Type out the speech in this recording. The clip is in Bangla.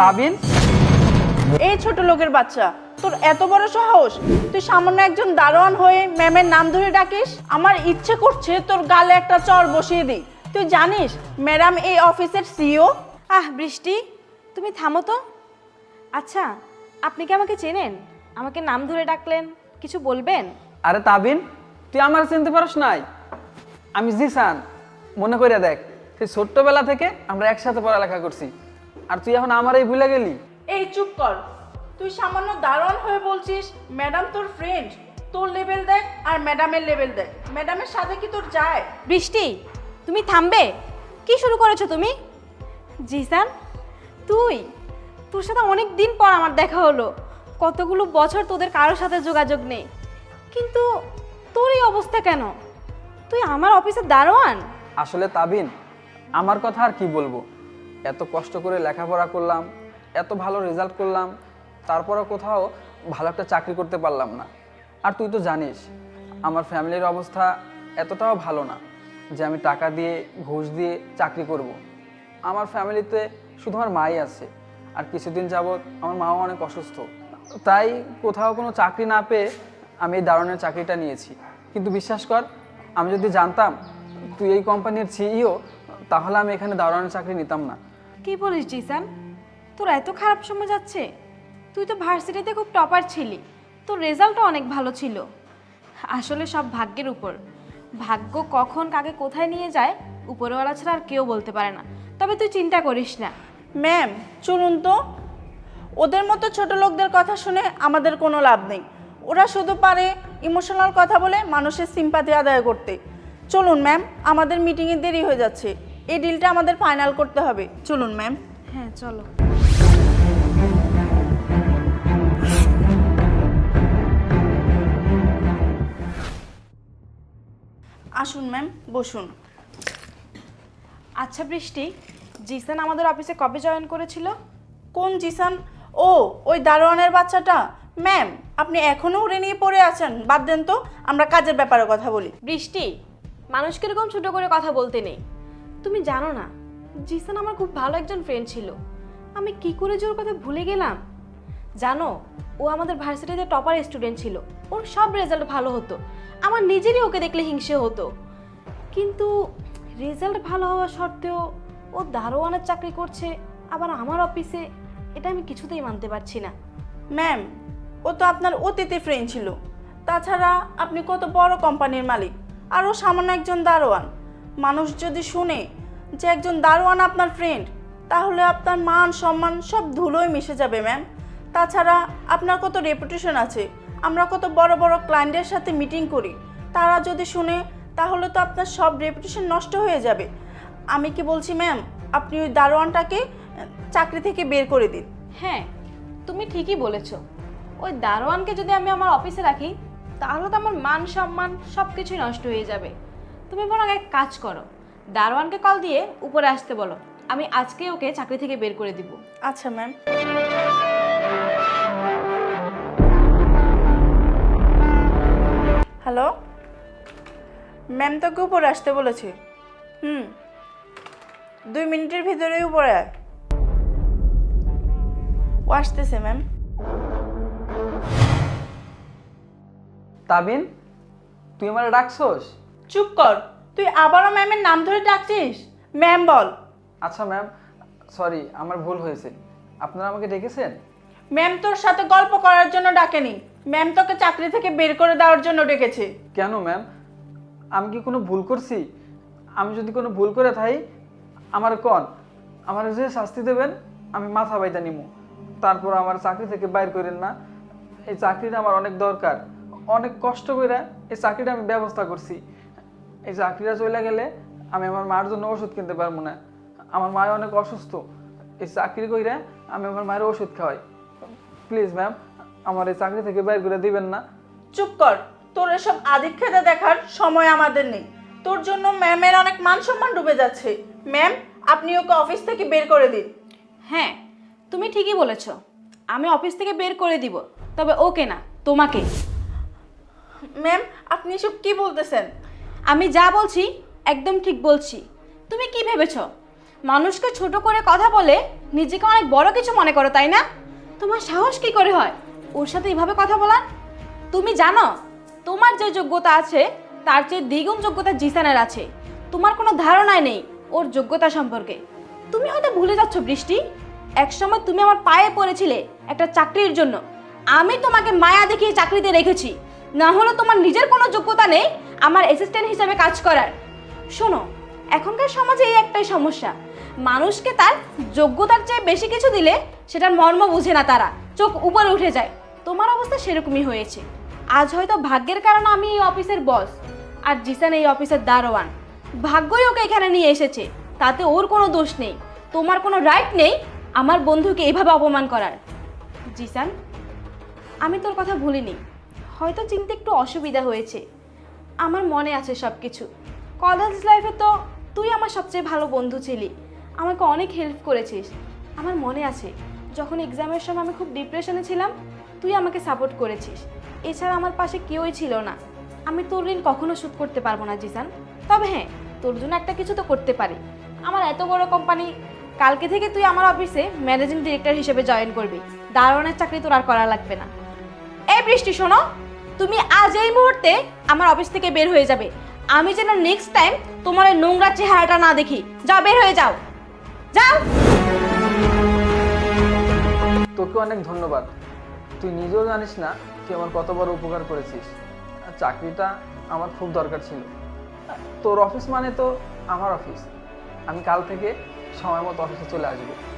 তাবিন? এই ছোট লোকের বাচ্চা তোর এত বড় সাহস? তুই সামান্য একজন দারোয়ান হয়ে ম্যামের নাম ধরে ডাকিস? আমার ইচ্ছে করছে তোর গালে একটা চর বসিয়ে দিই। তুই জানিস ম্যাডাম এই অফিসের সিইও? আহ বৃষ্টি তুমি থামো তো। আচ্ছা আপনি কি আমাকে চেনেন? আমাকে নাম ধরে ডাকলেন কিছু বলবেন? আরে তাবিন তুই আমার চিনতে পারস নাই। আমি জিসান মনে করিয়া দেখ সেই ছোট্টবেলা থেকে আমরা একসাথে পড়ালেখা করছি। আর তুই এখন আমার এই ভুলে গেলি? এই চুপ কর। তুই সামান্য দারোয়ান হয়ে বলছিস ম্যাডাম তোর ফ্রেন্ড তোর লেভেল দেখ আর ম্যাডামের লেভেল দেখ। ম্যাডামের সাথে কি তোর যায়? বৃষ্টি তুমি থামবে? কি শুরু করেছ তুমি? জি জিসান তুই? তোর সাথে অনেক দিন পর আমার দেখা হলো। কতগুলো বছর তোদের কারোর সাথে যোগাযোগ নেই। কিন্তু তোর এই অবস্থা কেন? তুই আমার অফিসে দারোয়ান? আসলে তাবিন আমার কথা আর কি বলব? এত কষ্ট করে লেখাপড়া করলাম, এত ভালো রেজাল্ট করলাম, তারপরও কোথাও ভালো একটা চাকরি করতে পারলাম না। আর তুই তো জানিস, আমার ফ্যামিলির অবস্থা এতটাও ভালো না যে আমি টাকা দিয়ে, ঘুষ দিয়ে চাকরি করব। আমার ফ্যামিলিতে শুধু আমার মাই আছে, আর কিছুদিন যাবৎ আমার মাও অনেক অসুস্থ। তাই কোথাও কোনো চাকরি না পেয়ে আমি এই দারুণের চাকরিটা নিয়েছি। কিন্তু বিশ্বাস কর, আমি যদি জানতাম তুই এই কোম্পানির সিইও তাহলে আমি এখানে দারুণের চাকরি নিতাম না। কি বলিস, জিসান? তোর এত খারাপ সময় যাচ্ছে। তুই তো ভার্সিটিতে খুব টপার ছিলি। তোর রেজাল্টও অনেক ভালো ছিল। আসলে সব ভাগ্যের উপর। ভাগ্য কখন কাকে কোথায় নিয়ে যায়, উপরওয়ালা ছাড়া আর কেউ বলতে পারে না। তবে তুই চিন্তা করিস না। ম্যাম, চলুন তো। ওদের মতো ছোট লোকদের কথা শুনে আমাদের কোনো লাভ নেই। ওরা শুধু পারে ইমোশনাল কথা বলে মানুষের সিম্পাতি আদায় করতে। চলুন, ম্যাম, আমাদের মিটিংয়ে দেরি হয়ে যাচ্ছে। এই ডিলটা আমাদের ফাইনাল করতে হবে। চলুন ম্যাম হ্যাঁ চলো। আসুন ম্যাম বসুন। আচ্ছা বৃষ্টি জিসান আমাদের অফিসে কবে জয়েন করেছিল? কোন জিসান? ও ওই দারোয়ানের বাচ্চাটা? ম্যাম আপনি এখনও উড়ে নিয়ে পড়ে আছেন। বাদ দেন তো আমরা কাজের ব্যাপারে কথা বলি। বৃষ্টি মানুষকে এরকম ছোট করে কথা বলতে নেই। তুমি জানো না, জিসান আমার খুব ভালো একজন ফ্রেন্ড ছিল। আমি কি করে যে ওর কথা ভুলে গেলাম? জানো, ও আমাদের ভার্সিটিতে টপার স্টুডেন্ট ছিল। ওর সব রেজাল্ট ভালো হতো। আমার নিজেরই ওকে দেখলে হিংসে হতো। কিন্তু রেজাল্ট ভালো হওয়া সত্ত্বেও ও দারোয়ানের চাকরি করছে, আবার আমার অফিসে এটা আমি কিছুতেই মানতে পারছি না। ম্যাম ও তো আপনার অতীতে ফ্রেন্ড ছিল। তাছাড়া আপনি কত বড় কোম্পানির মালিক। আর ও সামান্য একজন দারোয়ান। মানুষ যদি শুনে যে একজন দারোয়ান আপনার ফ্রেন্ড তাহলে আপনার মান, সম্মান সব ধুলোয় মিশে যাবে ম্যাম তাছাড়া আপনার কত রেপুটেশন আছে, আমরা কত বড় বড় ক্লায়েন্টের সাথে মিটিং করি, তারা যদি শুনে, তাহলে তো আপনার সব রেপুটেশন নষ্ট হয়ে যাবে। আমি কি বলছি ম্যাম আপনি ওই দারোয়ানটাকে চাকরি থেকে বের করে দিন। হ্যাঁ তুমি ঠিকই বলেছ। ওই দারোয়ানকে যদি আমি আমার অফিসে রাখি, তাহলে তো আমার মান, সম্মান সব কিছুই নষ্ট হয়ে যাবে। তুমি বরং এক কাজ করো দারোয়ানকে কল দিয়ে উপরে আসতে বলো। আমি আজকে ওকে চাকরি থেকে বের করে দিব। আচ্ছা ম্যাম। হ্যালো? ম্যাম তোকে উপরে আসতে বলেছে। হুম। দুই মিনিটের ভিতরেই উপরে আয়। ও আসতেছে ম্যাম। তাবিন তুই আমার ডাকছোস? চুপ কর। তুই আবারও ম্যামের নাম ধরে ডাকছিস? ম্যাম বল। আচ্ছা ম্যাম। সরি আমার ভুল হয়েছে। আপনারা আমাকে ডেকেছেন? ম্যাম তোর সাথে গল্প করার জন্য ডাকেনি। ম্যাম তোকে চাকরি থেকে বের করে দেওয়ার জন্য ডেকেছে। কেন ম্যাম? আমি কি কোনো ভুল করছি? আমি যদি কোনো ভুল করে থাই আমার কন? আমার যে শাস্তি দেবেন আমি মাথা বাইটা নিমু। তারপর আমার চাকরি থেকে বাইর করেন না। এই চাকরিটা আমার অনেক দরকার। অনেক কষ্ট করে এই চাকরিটা আমি ব্যবস্থা করছি। এই চাকরিটা চলে গেলে আমি আমার মার জন্য ওষুধ কিনতে পারব না। আমার মায় অনেক অসুস্থ। এই চাকরি কইরা আমি আমার মায়ের ওষুধ খাওয়াই। প্লিজ ম্যাম আমার এই চাকরি থেকে বাইর করে দিবেন না। চুপ কর। তোর এসব আদিক্ষেতা দেখার সময় আমাদের নেই। তোর জন্য ম্যামের অনেক মান সম্মান ডুবে যাচ্ছে। ম্যাম আপনি ওকে অফিস থেকে বের করে দিন। হ্যাঁ তুমি ঠিকই বলেছ। আমি অফিস থেকে বের করে দিব তবে ওকে না তোমাকে। ম্যাম আপনি এসব কি বলতেছেন? আমি যা বলছি, একদম ঠিক বলছি। তুমি কি ভেবেছ? মানুষকে ছোট করে কথা বলে নিজেকে অনেক বড় কিছু মনে করো, তাই না? তোমার সাহস কি করে হয় ওর সাথে এভাবে কথা বলার? তুমি জানো, তোমার যে যোগ্যতা আছে, তার চেয়ে দ্বিগুণ যোগ্যতা জিসানের আছে। তোমার কোনো ধারণাই নেই ওর যোগ্যতা সম্পর্কে। তুমি হয়তো ভুলে যাচ্ছ, বৃষ্টি। একসময় তুমি আমার পায়ে পড়েছিলে একটা চাকরির জন্য। আমি তোমাকে মায়া দেখিয়ে চাকরিতে রেখেছি। না হলে তোমার নিজের কোনো যোগ্যতা নেই আমার অ্যাসিস্ট্যান্ট হিসেবে কাজ করার। শোনো, এখনকার সমাজে এই একটাই সমস্যা। মানুষকে তার যোগ্যতার চেয়ে বেশি কিছু দিলে সেটার মর্ম বুঝে না তারা। চোখ উপরে উঠে যায়। তোমার অবস্থা সেরকমই হয়েছে। আজ হয়তো ভাগ্যের কারণে আমি এই অফিসের বস আর জিসান এই অফিসের দারোয়ান। ভাগ্যই ওকে এখানে নিয়ে এসেছে। তাতে ওর কোনো দোষ নেই। তোমার কোনো রাইট নেই আমার বন্ধুকে এভাবে অপমান করার। জিসান, আমি তোর কথা ভুলিনি। হয়তো চিনতে একটু অসুবিধা হয়েছে। আমার মনে আছে সব কিছু কলেজ লাইফে তো তুই আমার সবচেয়ে ভালো বন্ধু ছিলি। আমাকে অনেক হেল্প করেছিস। আমার মনে আছে, যখন এক্সামের সময় আমি খুব ডিপ্রেশনে ছিলাম, তুই আমাকে সাপোর্ট করেছিস। এছাড়া আমার পাশে কেউই ছিল না। আমি তোর ঋণ কখনো শোধ করতে পারব না, জিসান। তবে হ্যাঁ তোর জন্য একটা কিছু তো করতে পারি। আমার এত বড় কোম্পানি কালকে থেকে তুই আমার অফিসে ম্যানেজিং ডিরেক্টর হিসেবে জয়েন করবি। দারোয়ানের চাকরি তোর আর করা লাগবে না। এই বৃষ্টি শোনো তুমি আজ এই মুহূর্তে আমার অফিস থেকে বের হয়ে যাবে। আমি যেন নেক্সট টাইম তোমার ওই নোংরা চেহারাটা না দেখি। যাও, বের হয়ে যাও। যাও। তোকে অনেক ধন্যবাদ। তুই নিজেও জানিস না, তুই আমার কত বড় উপকার করেছিস। আর চাকরিটা আমার খুব দরকার ছিল। তোর অফিস মানে তো আমার অফিস আমি কাল থেকে সময় মতো অফিসে চলে আসব।